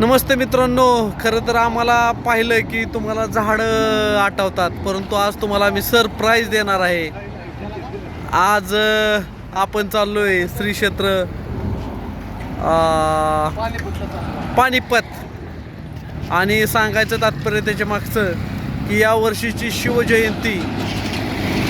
नमस्ते मित्रांनो खरं तर आम्हाला पाहिलं की तुम्हाला झाडं आठवतात परंतु आज तुम्हाला आम्ही सरप्राईज देणार आहे. आज आपण चाललोय श्री क्षेत्र अ, पानिपत. आणि सांगायचं तात्पर्य त्याच्या मागचं की या वर्षीची शिवजयंती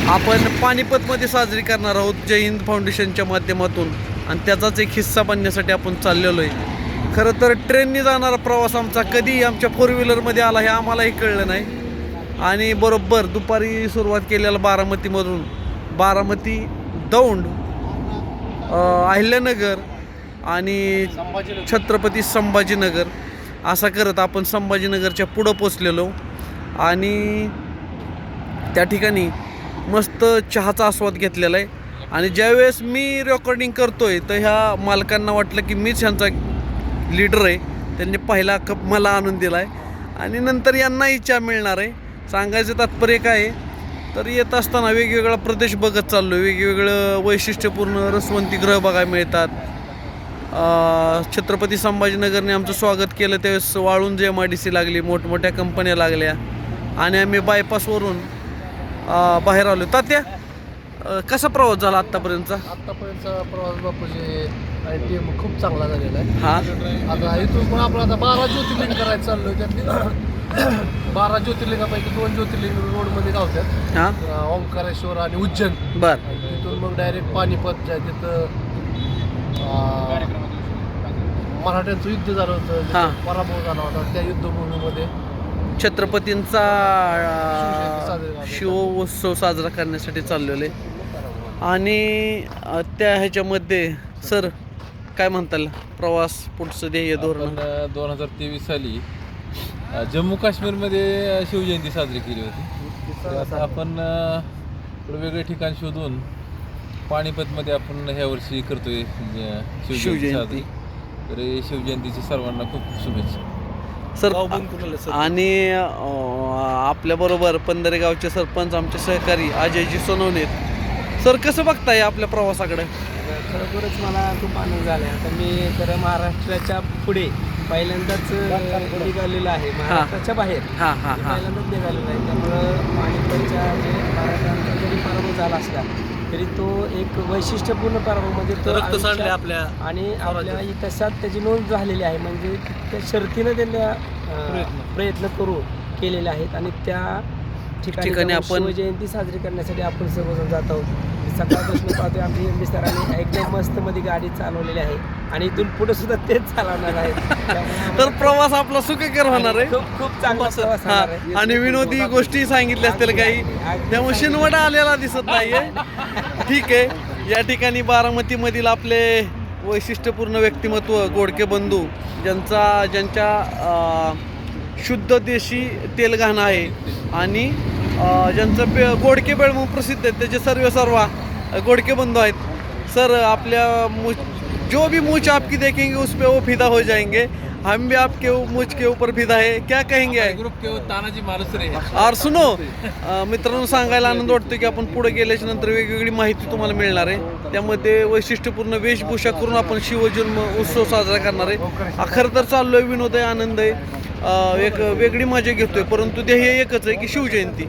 आपण पानिपतमध्ये साजरी करणार आहोत जय हिंद फाउंडेशनच्या माध्यमातून. आणि त्याचाच एक हिस्सा बनण्यासाठी आपण चाललेलो आहे खरं तर ट्रेनने जाणारा प्रवास आमचा कधी आमच्या फोर व्हीलरमध्ये आला हे आम्हालाही कळलं नाही. आणि बरोबर दुपारी सुरुवात केलेला बारामतीमधून बारामती दौंड अहिल्यानगर आणि छत्रपती संभाजीनगर. असा करत आपण संभाजीनगरच्या पुढं पोचलेलो आणि त्या ठिकाणी मस्त चहाचा आस्वाद घेतलेला आहे. आणि ज्यावेळेस मी रेकॉर्डिंग करतो आहे तर ह्या मालकांना वाटलं की मीच ह्यांचा लीडर आहे. त्यांनी पहिला कप मला आणून दिला आहे आणि नंतर यांना इच्छा मिळणार आहे. सांगायचं तात्पर्य काय आहे? तर येत असताना वेगवेगळा प्रदेश बघत चाललो आहे वेगवेगळं वैशिष्ट्यपूर्ण रसवंती ग्रह बघायला मिळतात. छत्रपती संभाजीनगरने आमचं स्वागत केलं. त्यावेळेस वाळून जे एम आय डी सी लागली. मोठमोठ्या कंपन्या लागल्या. आणि आम्ही बायपासवरून बाहेर आलो तात्या कसा प्रवास झाला आत्तापर्यंतचा? आत्तापर्यंतचा प्रवास बापूजी आणि टीम खूप चांगला झालेला आहे. हा? आता इथून पण आपण आता बारा ज्योतिर्लिंग करायचं चाललोय त्यातली बारा ज्योतिर्लिंगापैकी दोन ज्योतिर्लिंग रोडमध्ये गावतात हां? ओंकारेश्वर आणि उज्जैन. बर. तिथून मग डायरेक्ट पानिपत जे आहे तिथं मराठ्यांचं युद्ध झालं होतं हा. जिथं पराभव झाला होता त्या युद्धभूमीमध्ये. छत्रपतींचा अ, करण्यासाठी. शिव उत्सव साजरा करण्यासाठी चाललेले. आणि अ, त्या ह्याच्यामध्ये सर काय म्हणताल? प्रवास पुढचं ध्येय धोरण. दोन हजार तेवीस साली जम्मू काश्मीरमध्ये शिवजयंती साजरी केली होती. आता आपण थोडं वेगळे ठिकाण शोधून पाणीपतमध्ये आपण ह्या वर्षी करतोय शिवजयंती. साजरी. तर शिवजयंतीची सर्वांना खूप शुभेच्छा. सर आणि आपल्या बरोबर पंधरेगावचे सरपंच आमचे सहकारी अजयजी सोनवणे सर कसं बघताय आपल्या प्रवासाकडे? खरोखरच मला खूप आनंद झाला आहे आता मी तर महाराष्ट्राच्या पुढे पहिल्यांदाच निघालेलो आहे. महाराष्ट्राच्या बाहेर. हां हां हां. पहिल्यांदाच निघालेलो आहे. त्यामुळं पाणीपतच्या जे मराठ्यांचा जरी पराभव झाला असला तरी तो एक वैशिष्ट्यपूर्ण पराभव म्हणजे तो आपल्या आणि आपल्या इतिहासात त्याची नोंद झालेली आहे. म्हणजे त्या शर्तीनं त्यांनी प्रयत्न. करू केलेले आहेत. आणि त्या ठिकाणी आपण- शिवजयंती साजरी करण्यासाठी आपण सर्वजण जात आहोत. सकाळपासून पाहतोय आमची एम डी सरांनी एकदम मस्त मध्ये गाडी चालवलेली आहे आणि इथून पुढे सुद्धा तेच चालवणार आहे तर प्रवास आपला सुखकर होणार आहे. खूप खूप चांगला प्रवास होणार आहे. आणि विनोदी गोष्टी सांगितल्या असतील काही. त्यामुळे शिनवडा आलेला दिसत नाहीये. ठीक आहे. या ठिकाणी बारामतीमधील आपले वैशिष्ट्यपूर्ण व्यक्तिमत्व गोडके बंधू ज्यांचा ज्यांच्या शुद्ध देशी तेल घाणं आहे. आणि ज्यांचं पे गोडके बेळ म्हणून प्रसिद्ध आहेत त्याचे सर्व सर्व गोडके बंधू आहेत. सर आपल्या मु जो भी मुझ आपकी देखेंगे उस पे वो फिदा हो जाएंगे. हम भी आपके मुझ के ऊपर फिदा है. क्या कहेंगे? ग्रुप के तानाजी मालुसरे और सुनो मित्रांनो सांगायला आनंद वाटतो की आपण पुढे गेल्याच्यानंतर वेगवेगळी माहिती तुम्हाला मिळणार आहे. त्यामध्ये वैशिष्ट्यपूर्ण वेशभूषा करून आपण शिवजन्म उत्सव साजरा करणार आहे. खरं तर चाललोय विनोद आहे आनंद आहे. एक वेगळी मजा घेतोय परंतु ध्येय एकच आहे की शिवजयंती.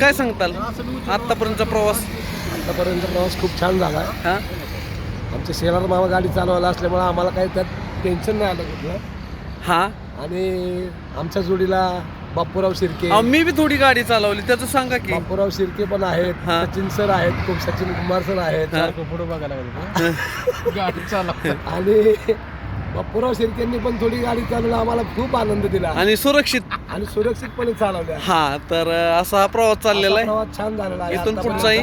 काय सांगताल? आत्तापर्यंतचा प्रवास? आतापर्यंत प्रवास खूप छान झाला आहे हा? आमचे शेलार मामा गाडी चालवायला असल्यामुळे आम्हाला काही त्यात टेन्शन नाही आलं कुठलं. हा? आणि आमच्या जोडीला बापूराव शिर्के. मी बी थोडी गाडी चालवली त्याचं सांगा की. बापूराव शिर्के पण आहेत हा. सचिन सर आहेत खूप सचिन कुमार सर आहेत. हा. पुढे बघायला लागलो. गाडी चालव आणि बापूराव शिर्केंनी पण थोडी गाडी चालवली आम्हाला खूप आनंद दिला. आणि सुरक्षित. आणि सुरक्षितपणे चालवल्या. हा तर अं, असा हा प्रवास चाललेला असा आहे. प्रवास छान झालेला आहे. इथून आतापर्यंत. पुढचाही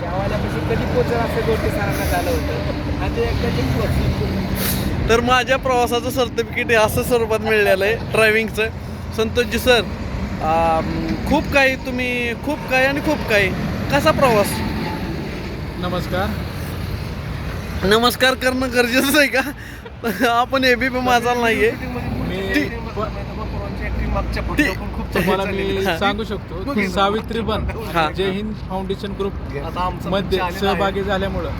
जेवायलापाशी कधी पोचर असं गोष्टी सरांना झालं होतं. आणि ते कधी पोचलं. तर माझ्या प्रवासाचं सर्टिफिकेट हे असं स्वरूपात मिळलेलं आहे ड्रायव्हिंगचं संतोषजी सर खूप काही तुम्ही खूप काही आणि खूप काही. कसा प्रवास? नमस्कार. नमस्कार करणं गरजेचं आहे का? आपण ए बी पी माझा नाहीये. मी तुम्हाला सांगू शकतो की सावित्री बन. जय हिंद फाउंडेशन ग्रुपमध्ये सहभागी. झाल्यामुळं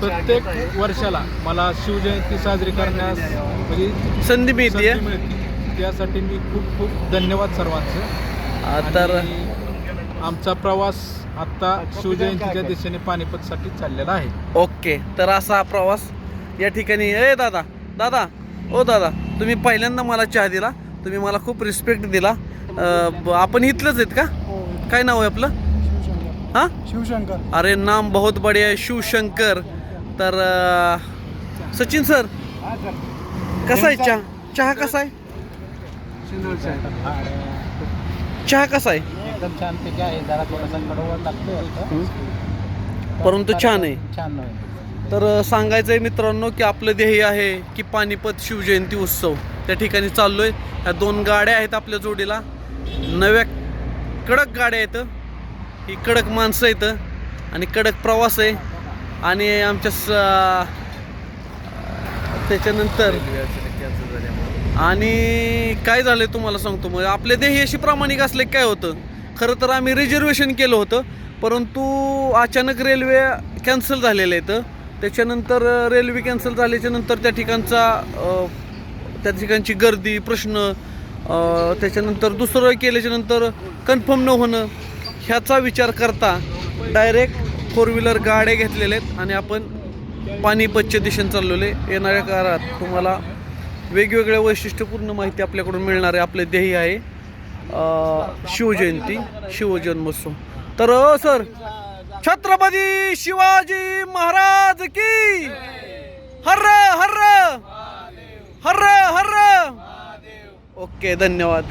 प्रत्येक वर्षाला मला शिवजयंती साजरी करण्यास म्हणजे संधी मिळते. त्यासाठी मी खूप खूप धन्यवाद सर्वांचं. तर आमचा प्रवास आता शिवजयंतीच्या दिशेने पानिपतसाठी चाललेला आहे. ओके तर असा हा प्रवास या ठिकाणी ए दादा दादा ओ दादा तुम्ही पहिल्यांदा मला चहा दिला तुम्ही मला खूप रिस्पेक्ट दिला. अं, ब- आपण इथलंच आहेत का? काय नाव आहे आपलं? हां? शिवशंकर. अरे नाम बहुत बढिया आहे शिवशंकर. तर अं, सचिन सर कसा आहे चहा? चहा कसा आहे? चहा कसा आहे? एकदम छान पैकी आहे. जरा थोडासा लागतो परंतु छान आहे. छान तर सांगायचं आहे मित्रांनो की आपलं ध्येय आहे की पानिपत शिवजयंती उत्सव. त्या ठिकाणी चाललो आहे ह्या दोन गाड्या आहेत आपल्या जोडीला. नव्या कडक गाड्या आहेत. ही कडक माणसं आहेत. आणि कडक प्रवास आहे. आणि आमच्या स त्याच्यानंतर आणि काय झालं तुम्हाला सांगतो मग आपले ध्येय अशी प्रामाणिक असले काय होतं? खरं तर आम्ही रिझर्वेशन केलं होतं परंतु अचानक रेल्वे कॅन्सल झालेलं आहे त्याच्यानंतर रेल्वे कॅन्सल झाल्याच्यानंतर त्या ठिकाणचा त्या ठिकाणची गर्दी प्रश्न त्याच्यानंतर दुसरं केल्याच्यानंतर कन्फर्म न होणं ह्याचा विचार करता डायरेक्ट फोर व्हीलर गाड्या घेतलेल्या आहेत आणि आपण पानिपतच्या दिशेने चाललेलो. आहे येणाऱ्या काळात तुम्हाला वेगवेगळ्या वैशिष्ट्यपूर्ण माहिती आपल्याकडून मिळणार आहे आपले ध्येय आहे शिवजयंती शिवजन्मोत्सव. तर सर छत्रपती शिवाजी महाराज की हर्र हर्र हर्र हर्र! ओके धन्यवाद.